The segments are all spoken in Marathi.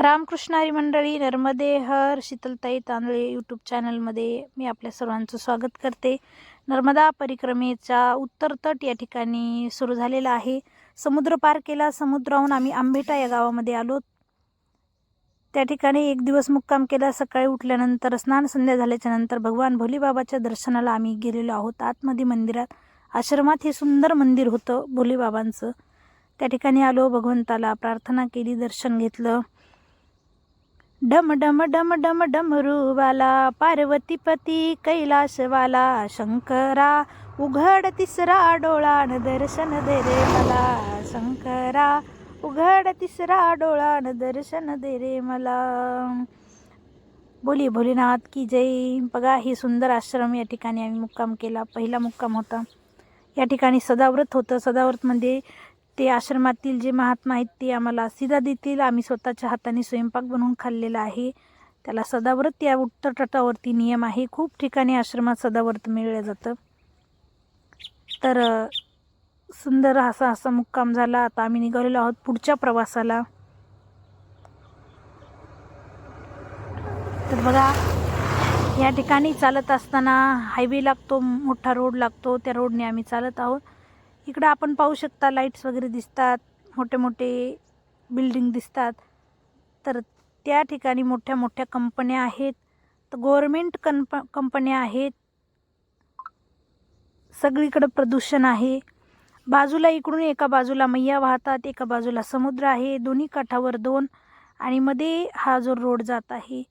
रामकृष्णारी मंडळी नर्मदे हर शीतलताई तांदळे यूट्यूब चॅनलमध्ये मी आपल्या सर्वांचं स्वागत करते. नर्मदा परिक्रमेचा उत्तर तट या ठिकाणी सुरू झालेला आहे. समुद्र पार केला समुद्राहून आम्ही आंबेटा या गावामध्ये आलो. त्या ठिकाणी एक दिवस मुक्काम केला. सकाळी उठल्यानंतर स्नान संध्या झाल्याच्यानंतर भगवान भोलेबाबाच्या दर्शनाला आम्ही गेलेलो आहोत. आतमध्ये मंदिरात आश्रमात हे सुंदर मंदिर होतं भोलेबाबांचं. त्या ठिकाणी आलो भगवंताला प्रार्थना केली दर्शन घेतलं. डम डम डम डम डमरूवाला पार्वतीपती कैलासवाला शंकरा उघड तिसरा डोळान न दर्शन दे रे मला शंकरा उघड तिसरा डोळान न दर्शन दे रे मला. बोली भोलेनाथ की जय. बघा ही सुंदर आश्रम या ठिकाणी आम्ही मुक्काम केला. पहिला मुक्काम होता. या ठिकाणी सदाव्रत होतं. सदाव्रतमध्ये म्हणजे ते आश्रमातील जे महात्मा आहेत ते आम्हाला सिधा देतील. आम्ही स्वतःच्या हाताने स्वयंपाक बनवून खाल्लेला आहे. त्याला सदाव्रत या उत्तर तटावरती नियम आहे. खूप ठिकाणी आश्रमात सदाव्रत मिळलं जातं. तर सुंदर असा असा मुक्काम झाला. आता आम्ही निघालेलो आहोत पुढच्या प्रवासाला. तर बघा या ठिकाणी चालत असताना हायवे लागतो मोठा रोड लागतो. त्या रोडने आम्ही चालत आहोत. इकडं आपण पाहू शकता लाईट्स वगैरे दिसतात मोठे मोठे बिल्डिंग दिसतात. तर त्या ठिकाणी मोठ्या मोठ्या कंपन्या आहेत. तर गव्हर्मेंट कंप कंपन्या आहेत. सगळीकडं प्रदूषण आहे. बाजूला इकडून एका बाजूला मैया वाहतात एका बाजूला समुद्र आहे. दोन्ही काठावर दोन आणि मध्ये हा जो रोड जात आहे.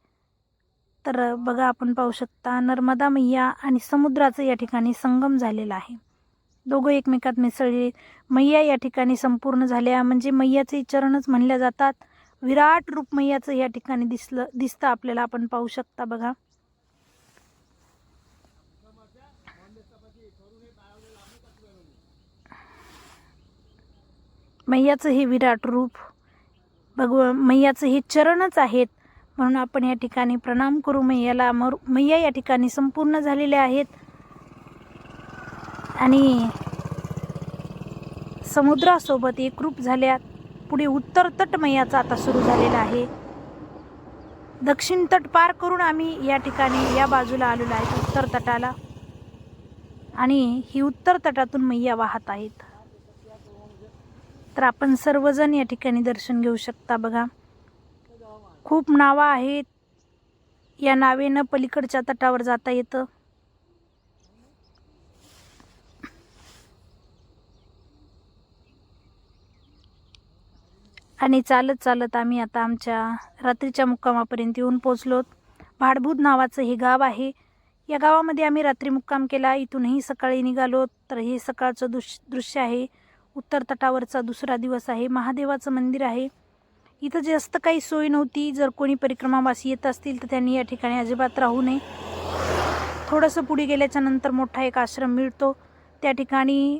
तर बघा आपण पाहू शकता नर्मदा मैया आणि समुद्राचं या ठिकाणी संगम झालेला आहे. दोघं एकमेकात मिसळले. मैया या ठिकाणी संपूर्ण झाल्या. म्हणजे मैयाचे चरणच म्हणल्या जातात. विराट रूप मैयाचं या ठिकाणी दिसलं दिसतं आपल्याला. आपण पाहू शकता बघा. मैयाचं हे विराट रूप. भगव मैयाचं हे चरणच आहेत. म्हणून आपण या ठिकाणी प्रणाम करू. मैयाला मर मैया या ठिकाणी संपूर्ण झालेले आहेत. आणि समुद्रासोबत एकरूप झाल्या पुढे उत्तर तटमयाचा आता सुरू झालेला आहे. दक्षिण तट पार करून आम्ही या ठिकाणी या बाजूला आलेलो आहे उत्तर तटाला. आणि ही उत्तर तटातून मैया वाहत आहेत. तर आपण सर्वजण या ठिकाणी दर्शन घेऊ शकता बघा. खूप नावं आहेत. या नावेनं पलीकडच्या तटावर जाता येतं. आणि चालत चालत आम्ही आता आमच्या रात्रीच्या मुक्कामापर्यंत येऊन पोचलो भाडभूत नावाचं हे गाव आहे. या गावामध्ये आम्ही रात्री मुक्काम केला. इथूनही सकाळी निघालो तर हे सकाळचं दृश दृश्य आहे. उत्तर तटावरचा दुसरा दिवस आहे. महादेवाचं मंदिर आहे. इथं जास्त काही सोय नव्हती. जर कोणी परिक्रमावासी येत असतील तर त्यांनी या ठिकाणी अजिबात राहू नये. थोडंसं पुढे गेल्याच्यानंतर मोठा एक आश्रम मिळतो. त्या ठिकाणी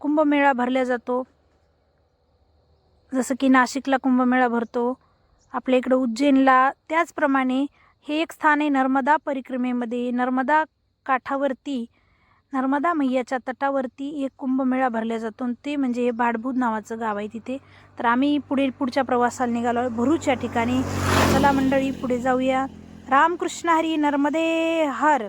कुंभमेळा भरला जातो. जसं की नाशिकला कुंभमेळा भरतो आपल्या इकडं उज्जैनला त्याचप्रमाणे हे एक स्थान आहे नर्मदा परिक्रमेमध्ये. नर्मदा काठावरती नर्मदा मैयाच्या तटावरती एक कुंभमेळा भरला जातो आणि ते म्हणजे हे भाडभूत नावाचं गाव आहे तिथे. तर आम्ही पुढे पुढच्या प्रवासाला निघालो आहे भरूच या ठिकाणी. चला मंडळी पुढे जाऊया. रामकृष्ण हरी नर्मदे हर!